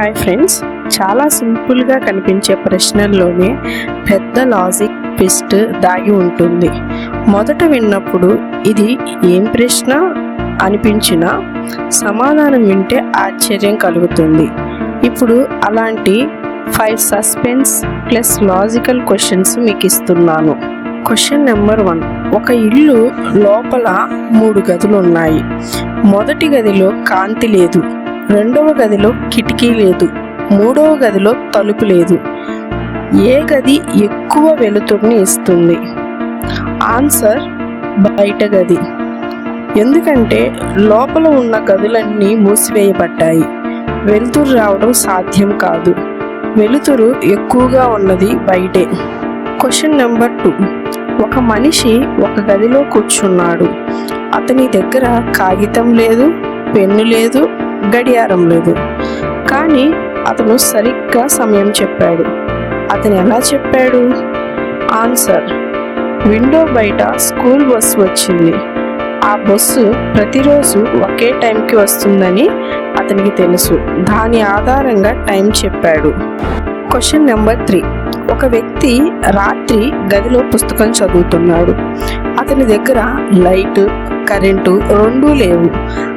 Hi friends. చాలా సింపుల్గా కనిపించే ప్రశ్నల్లోనే పెద్ద లాజిక్ ట్విస్ట్ దాగి ఉంటుంది. మొదట విన్నప్పుడు ఇది ఏం ప్రశ్న అనిపించిన సమాధానం వింటే ఆశ్చర్యం కలుగుతుంది. ఇప్పుడు అలాంటి five suspense plus logical questions మీకు ఇస్తున్నాను క్వశ్చన్ నెంబర్ వన్. ఒక ఇల్లు లోపల మూడు గదులు ఉన్నాయి మొదటి గదిలో కాంతి లేదు. రెండవ గదిలో కిటికీ లేదు. మూడవ గదిలో తలుపు లేదు. ఏ గది ఎక్కువ వెలుతురుని ఇస్తుంది? ఆన్సర్ బయట గది. ఎందుకంటే లోపల ఉన్న గదులన్నీ మూసివేయబడ్డాయి. వెలుతురు రావడం సాధ్యం కాదు. వెలుతురు ఎక్కువగా ఉన్నది బయటే. క్వశ్చన్ నెంబర్ టూ ఒక మనిషి ఒక గదిలో కూర్చున్నాడు. అతని దగ్గర కాగితం లేదు పెన్ను లేదు గడియారం లేదు. కానీ అతను సరిగ్గా సమయం చెప్పాడు. అతను ఎలా చెప్పాడు? ఆన్సర్. విండో బయట స్కూల్ బస్సు వచ్చింది. ఆ బస్సు ప్రతిరోజు ఒకే టైంకి వస్తుందని అతనికి తెలుసు. దాని ఆధారంగా టైం చెప్పాడు. Question number three. ఒక వ్యక్తి రాత్రి గదిలో పుస్తకం చదువుతున్నాడు. అతని దగ్గర లైట్ కరెంటు రెండూ లేవు.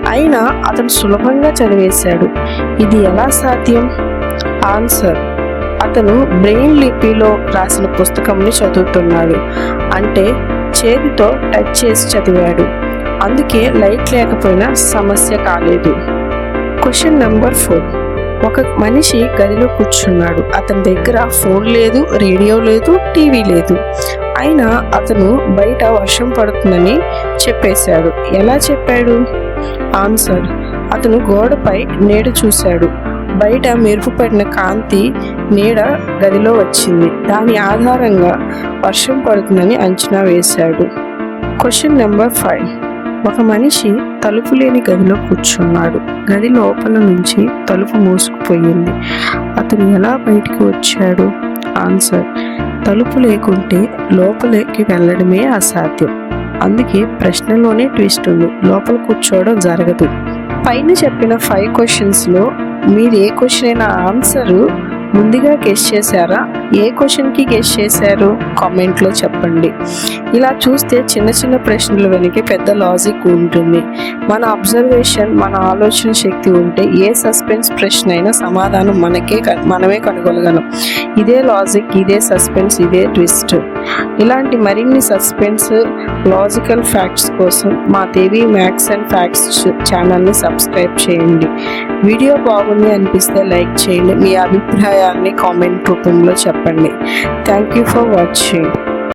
అయినా అతను సులభంగా చదివేశాడు. ఇది ఎలా సాధ్యం? ఆన్సర్. అతను బ్రెయిన్ లిపిలో రాసిన పుస్తకంని చదువుతున్నాడు. అంటే చేతితో టచ్ చేసి చదివాడు. అందుకే లైట్ లేకపోయినా సమస్య కాలేదు. Question number four. ఒక మనిషి గదిలో కూర్చున్నాడు. అతని దగ్గర ఫోన్ లేదు రేడియో లేదు టీవీ లేదు. అయినా అతను బయట వర్షం పడుతుందని చెప్పేశాడు. ఎలా చెప్పాడు? ఆన్సర్. అతను గోడపై నీడ చూశాడు. బయట మెరుగుపడిన కాంతి నీడ గదిలో వచ్చింది. దాని ఆధారంగా వర్షం పడుతుందని అంచనా వేశాడు. Question number five. ఒక మనిషి తలుపు లేని గదిలో కూర్చున్నాడు. గది లోపల నుంచి తలుపు మూసుకుపోయింది. అతను ఎలా బయటికి వచ్చాడు? ఆన్సర్. తలుపు లేకుంటే లోపలికి వెళ్ళడమే అసాధ్యం. అందుకే ప్రశ్నలోనే ట్విస్ట్ ఉంది. లోపల కూర్చోవడం జరగదు. పైన చెప్పిన ఫైవ్ క్వశ్చన్స్లో మీరు ఏ క్వశ్చన్ అయినా ఆన్సరు ముందుగా గెస్ చేశారా? ఏ క్వశ్చన్కి గెస్ చేశారు? కామెంట్లో చెప్పండి. ఇలా చూస్తే చిన్న చిన్న ప్రశ్నలు వెనక పెద్ద లాజిక్ ఉంటుంది. మన అబ్జర్వేషన్ మన ఆలోచన శక్తి ఉంటే ఏ సస్పెన్స్ ప్రశ్న అయినా సమాధానం మనకే క- మనమే కనుగొనగలం. ఇదే లాజిక్ ఇదే సస్పెన్స్ ఇదే ట్విస్ట్ ఇలాంటి మరిన్ని సస్పెన్స్ లాజికల్ ఫ్యాక్ట్స్ కోసం మా దేవి మ్యాథ్స్ అండ్ ఫ్యాక్ట్స్ ఛానల్ని సబ్స్క్రైబ్ చేయండి. వీడియో బాగుంది అనిపిస్తే లైక్ చేయండి. మీ అభిప్రాయాన్ని కామెంట్ రూపంలో చెప్పండి. Thank you for watching.